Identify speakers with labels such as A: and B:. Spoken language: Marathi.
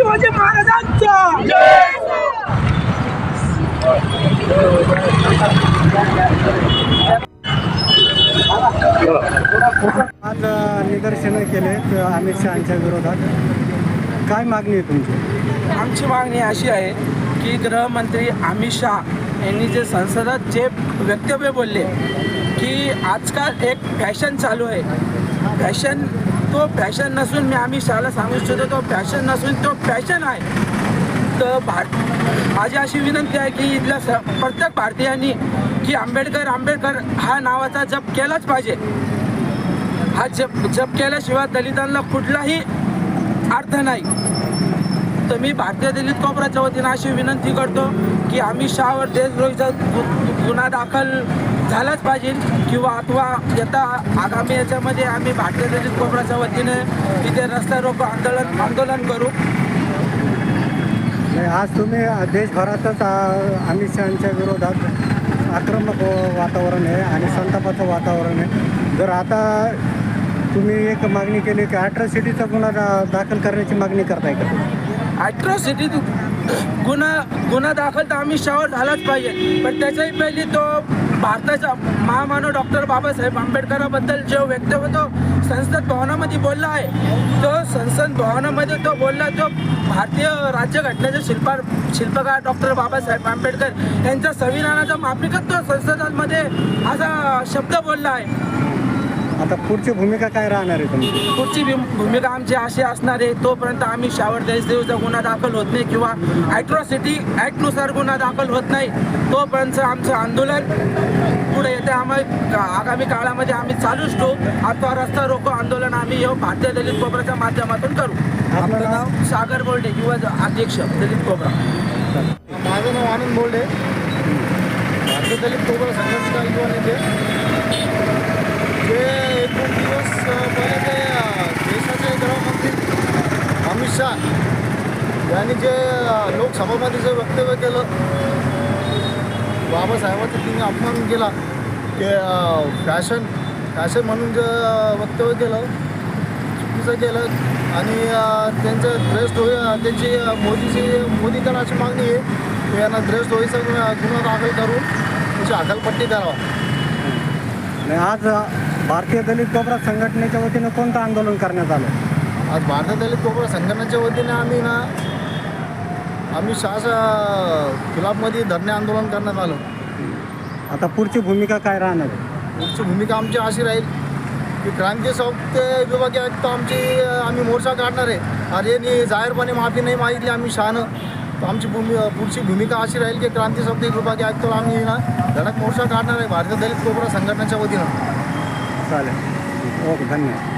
A: शिवाजी महाराजांचा.
B: आज निदर्शनं केले अमित शहाच्या विरोधात. काय मागणी आहे तुमची?
A: आमची मागणी अशी आहे की गृहमंत्री अमित शहा यांनी जे संसदात जे वक्तव्य बोलले की आजकाल एक फॅशन चालू आहे. फॅशन तो फॅशन नसून मी आम्ही शहाला सांगू इच्छितो तो फॅशन नसून तो फॅशन आहे. तर भार माझी अशी विनंती आहे की इथल्या स प्रत्येक भारतीयांनी की आंबेडकर आंबेडकर हा नावाचा जप केलाच पाहिजे. हा जप जप केल्याशिवाय दलितांना कुठलाही अर्थ नाही. तर मी भारतीय दलित कोपराच्या वतीनं अशी विनंती करतो की अमित शहावर देशद्रोहीचा गु- गुन्हा दाखल झालाच पाहिजे किंवा अथवा येता आगामी याच्यामध्ये आम्ही भारतीय दलित कोपराच्या वतीने तिथे रस्ता रोको आंदोलन आंदोलन करू.
B: नाही, आज तुम्ही देशभरातच अमित शहाच्या विरोधात आक्रमक वातावरण आहे आणि संतापाचं वातावरण आहे. जर आता तुम्ही एक मागणी केली की अॅट्रॉसिटीचा गुन्हा दा- दाखल करण्याची मागणी करताय का?
A: ॲट्रॉसिटी गुन्हा गुन्हा दाखल तर आम्ही शावर झालाच पाहिजे. पण त्याच्याही पहिली तो भारताचा महामानव डॉक्टर बाबासाहेब आंबेडकराबद्दल जो व्यक्तव्य तो संसद भवनामध्ये बोलला आहे तो संसद भवनामध्ये तो बोलला तो भारतीय राज्यघटनेचे शिल्पार शिल्पकार डॉक्टर बाबासाहेब आंबेडकर यांच्या संविधानाचा माफिकच तो संसदामध्ये असा शब्द बोलला आहे.
B: आता पुढची भूमिका काय राहणार आहे तुमची?
A: पुढची भूम- भूमिका आमची अशी असणार आहे तोपर्यंत आम्ही शावर देशदेवचा गुन्हा दाखल होत नाही किंवा ॲट्रॉसिटी ॲक्टनुसार गुन्हा दाखल होत नाही तोपर्यंत आमचं आंदोलन पुढे येते. आम्ही आगामी काळामध्ये आम्ही चालूच ठेवू. अथवा रस्ता रोको आंदोलन आम्ही येऊ. भारतीय दलित कोपऱ्याच्या माध्यमातून करू.
B: आपलं नाव?
A: सागर बोर्डे किंवा अध्यक्ष दलित कोपरा
C: माझं नाव आनंद बोलडे भारतीय दलित कोबर संघटनेचा युवा नेते. जे एक दोन दिवस पहिले ते अ, देशाचे गृहमंत्री अमित शहा यांनी जे अ, लोकसभामध्ये जे वक्तव्य केलं बाबासाहेबांचा तिने अपमान केला ते फॅशन फॅशन म्हणून जे वक्तव्य केलं चुकीचं केलं आणि त्यांचं ड्रेस होई त्यांची मोदीची मोदीकडे अशी मागणी आहे की यांना ड्रेस होईचा गुन्हा गुन्हा दाखल करून त्याची अकलपट्टी करावा.
B: आज भारतीय दलित कोपरा संघटनेच्या वतीनं कोणतं आंदोलन करण्यात आलं?
C: आज भारतीय दलित कोकण संघटनेच्या वतीने आम्ही ना आम्ही शहाच्या खिलाफमध्ये धरणे आंदोलन करण्यात आलं.
B: आता पुढची भूमिका काय राहणार? आहे
C: पुढची भूमिका आमची अशी राहील की क्रांती चौक ते विभागीय आयुक्त आमची आम्ही मोर्चा काढणार आहे. आणि यांनी जाहीरपणे माफी नाही मागितली आम्ही शहानं. तर आमची भूमी पुढची भूमिका अशी राहील की क्रांती चौक ते विभागीय आयुक्ताला आम्ही ना धडक मोर्चा काढणार आहे. भारतीय दलित कोपरा संघटनेच्या वतीनं.
B: चालेल. ओके धन्यवाद.